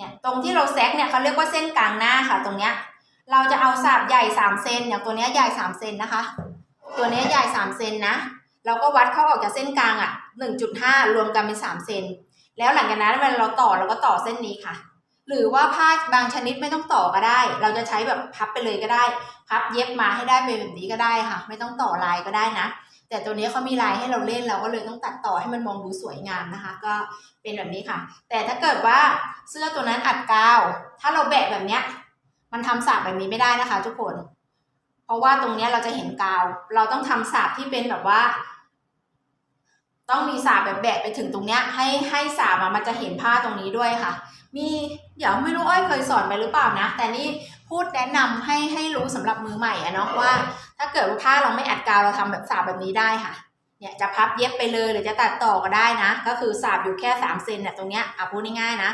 เนี่ยตรงที่เราแซกเนี่ยเขาเรียกว่าเส้นกลางหน้าค่ะ ตรงเนี้ยเราจะเอาสาบใหญ่สามเซนอย่างตัวเนี้ยใหญ่สามเซนนะคะ ตัวเนี้ยใหญ่สามเซนนะเราก็วัดเข้าออกจากเส้นกลางอะหนึ่งจุดห้ารวมกันเป็นสามเซนแล้วหลังจากนั้นเวลาเราต่อเราก็ต่อเส้นนี้ค่ะ หรือว่าผ้าบางชนิดไม่ต้องต่อก็ได้ เราจะใช้แบบพับไปเลยก็ได้ พับเย็บมาให้ได้เป็นแบบนี้ก็ได้ค่ะ ไม่ต้องต่อลายก็ได้นะ แต่ตัวนี้เขามีลายให้เราเล่นเราก็เลยต้องตัดต่อให้มันมองดูสวยงามนะคะ ก็เป็นแบบนี้ค่ะ แต่ถ้าเกิดว่าเสื้อตัวนั้นอัดกาว ถ้าเราแบะแบบเนี้ย มันทำสาบแบบนี้ไม่ได้นะคะ ทุกคน เพราะว่าตรงเนี้ยเราจะเห็นกาว เราต้องทำสาบที่เป็นแบบว่า ต้องมีสาบแบบแบะไปถึงตรงเนี้ย ให้ให้สาบมันจะเห็นผ้าตรงนี้ด้วยค่ะ มีเดี๋ยวไม่รู้อ้อยเคยสอนไปหรือเปล่านะ แต่นี่พูดแนะนำให้ให้รู้สำหรับมือใหม่อะเนาะว่า ถ้าเกิดว่าผ้าเราไม่อัดกาวเราทำแบบสาบแบบนี้ได้ค่ะ เนี่ยจะพับเย็บไปเลยหรือจะตัดต่อก็ได้นะ ก็คือสาบอยู่แค่สามเซนเนี่ยตรงเนี้ยอะพูดง่ายๆนะ